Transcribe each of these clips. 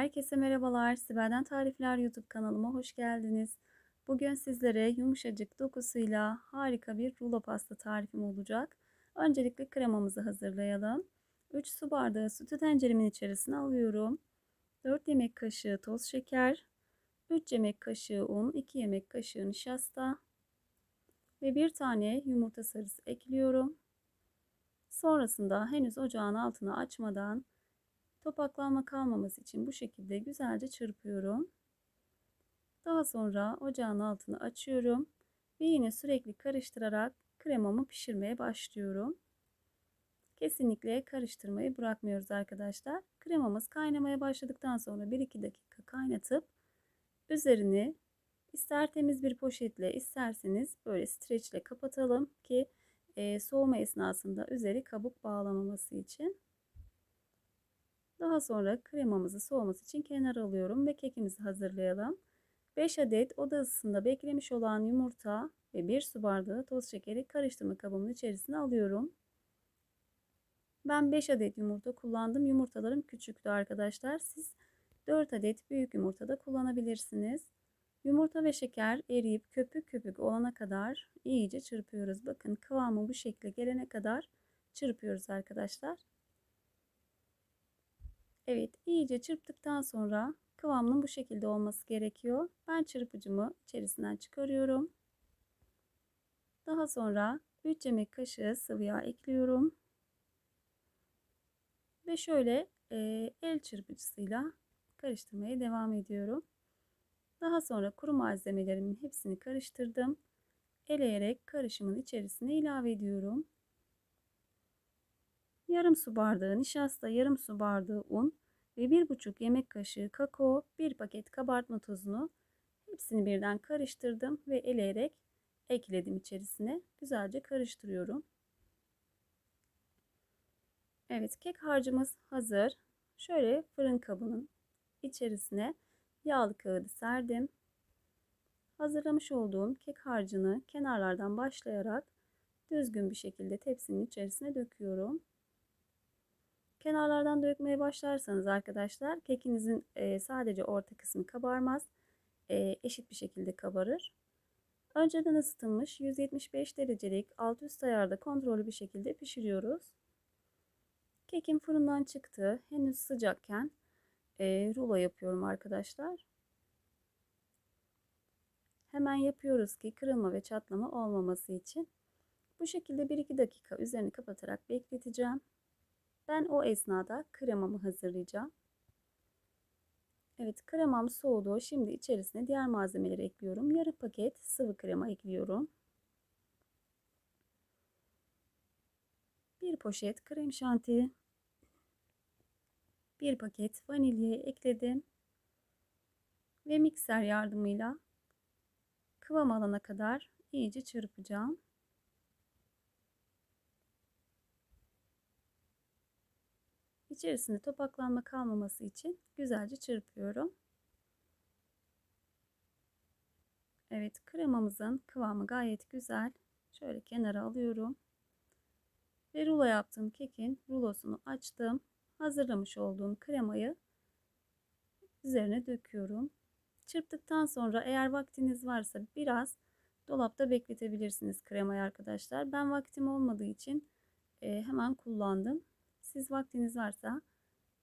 Herkese merhabalar. Sibel'den Tarifler YouTube kanalıma hoş geldiniz. Bugün sizlere yumuşacık dokusuyla harika bir rulo pasta tarifim olacak. Öncelikle kremamızı hazırlayalım. 3 su bardağı sütü tenceremin içerisine alıyorum. 4 yemek kaşığı toz şeker, 3 yemek kaşığı un, 2 yemek kaşığı nişasta ve 1 tane yumurta sarısı ekliyorum. Sonrasında henüz ocağın altını açmadan Topaklanma kalmaması için bu şekilde güzelce çırpıyorum. Daha sonra ocağın altını açıyorum ve yine sürekli karıştırarak kremamı pişirmeye başlıyorum. Kesinlikle karıştırmayı bırakmıyoruz arkadaşlar. Kremamız kaynamaya başladıktan sonra 1-2 dakika kaynatıp üzerini ister temiz bir poşetle isterseniz böyle streçle kapatalım ki soğuma esnasında üzeri kabuk bağlamaması için. Daha sonra kremamızı soğuması için kenara alıyorum ve kekimizi hazırlayalım. 5 adet oda ısısında beklemiş olan yumurta ve 1 su bardağı toz şekeri karıştırma kabımın içerisine alıyorum. Ben 5 adet yumurta kullandım. Yumurtalarım küçüktü arkadaşlar. Siz 4 adet büyük yumurta da kullanabilirsiniz. Yumurta ve şeker eriyip köpük köpük olana kadar iyice çırpıyoruz. Bakın kıvamı bu şekle gelene kadar çırpıyoruz arkadaşlar. Evet iyice çırptıktan sonra kıvamının bu şekilde olması gerekiyor. Ben çırpıcımı içerisinden çıkarıyorum. Daha sonra 3 yemek kaşığı sıvı yağ ekliyorum. Ve şöyle e, el çırpıcısıyla karıştırmaya devam ediyorum. Daha sonra kuru malzemelerimin hepsini karıştırdım. Eleyerek karışımın içerisine ilave ediyorum. Yarım su bardağı nişasta, yarım su bardağı un ve 1,5 yemek kaşığı kakao, 1 paket kabartma tozunu hepsini birden karıştırdım ve eleyerek ekledim içerisine. Güzelce karıştırıyorum. Evet kek harcımız hazır. Şöyle fırın kabının içerisine yağlı kağıdı serdim. Hazırlamış olduğum kek harcını kenarlardan başlayarak düzgün bir şekilde tepsinin içerisine döküyorum. Kenarlardan dökmeye başlarsanız arkadaşlar kekinizin sadece orta kısmı kabarmaz. Eşit bir şekilde kabarır. Önceden ısıtılmış 175 derecelik alt üst ayarda kontrollü bir şekilde pişiriyoruz. Kekim fırından çıktı. Henüz sıcakken e, rulo yapıyorum arkadaşlar. Hemen yapıyoruz ki kırılma ve çatlama olmaması için. Bu şekilde 1-2 dakika üzerini kapatarak bekleteceğim. Ben o esnada kremamı hazırlayacağım. Evet kremam soğudu. Şimdi içerisine diğer malzemeleri ekliyorum. Yarım paket sıvı krema ekliyorum. Bir poşet krem şanti. Bir paket vanilya ekledim. Ve mikser yardımıyla kıvam alana kadar iyice çırpacağım. İçerisinde topaklanma kalmaması için güzelce çırpıyorum. Evet kremamızın kıvamı gayet güzel. Şöyle kenara alıyorum. Ve rulo yaptığım kekin rulosunu açtım. Hazırlamış olduğum kremayı üzerine döküyorum. Çırptıktan sonra eğer vaktiniz varsa biraz dolapta bekletebilirsiniz kremayı arkadaşlar. Ben vaktim olmadığı için hemen kullandım. Siz vaktiniz varsa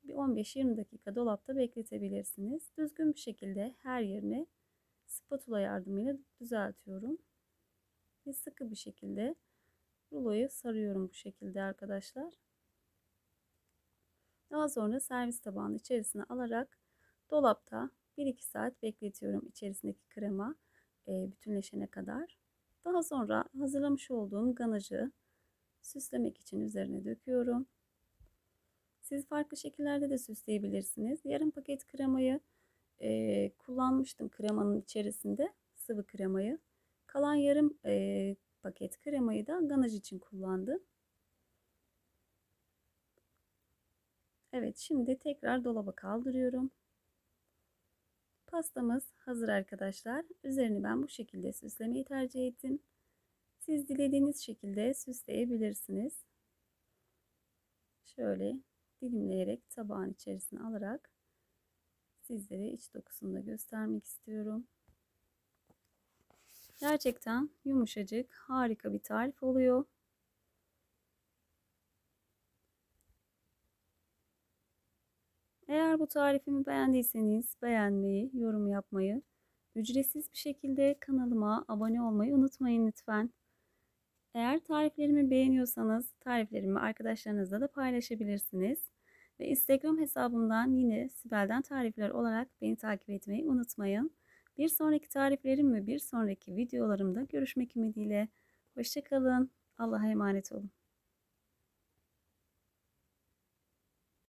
bir 15-20 dakika dolapta bekletebilirsiniz. Düzgün bir şekilde her yerini spatula yardımıyla düzeltiyorum. Ve sıkı bir şekilde ruloyu sarıyorum bu şekilde arkadaşlar. Daha sonra servis tabağının içerisine alarak dolapta 1-2 saat bekletiyorum içerisindeki krema e, bütünleşene kadar. Daha sonra hazırlamış olduğum ganajı süslemek için üzerine döküyorum. Siz farklı şekillerde de süsleyebilirsiniz. Yarım paket kremayı e, kullanmıştım kremanın içerisinde sıvı kremayı. Kalan yarım e, paket kremayı da ganaj için kullandım. Evet şimdi tekrar dolaba kaldırıyorum. Pastamız hazır arkadaşlar. Üzerini ben bu şekilde süslemeyi tercih ettim. Siz dilediğiniz şekilde süsleyebilirsiniz. Şöyle dilimleyerek tabağın içerisine alarak sizlere iç dokusunu da göstermek istiyorum. Gerçekten yumuşacık, harika bir tarif oluyor. Eğer bu tarifimi beğendiyseniz beğenmeyi, yorum yapmayı, ücretsiz bir şekilde kanalıma abone olmayı unutmayın lütfen. Eğer tariflerimi beğeniyorsanız tariflerimi arkadaşlarınızla da paylaşabilirsiniz. Ve Instagram hesabımdan yine Sibel'den tarifler olarak beni takip etmeyi unutmayın. Bir sonraki tariflerim ve bir sonraki videolarımda görüşmek ümidiyle. Hoşçakalın. Allah'a emanet olun.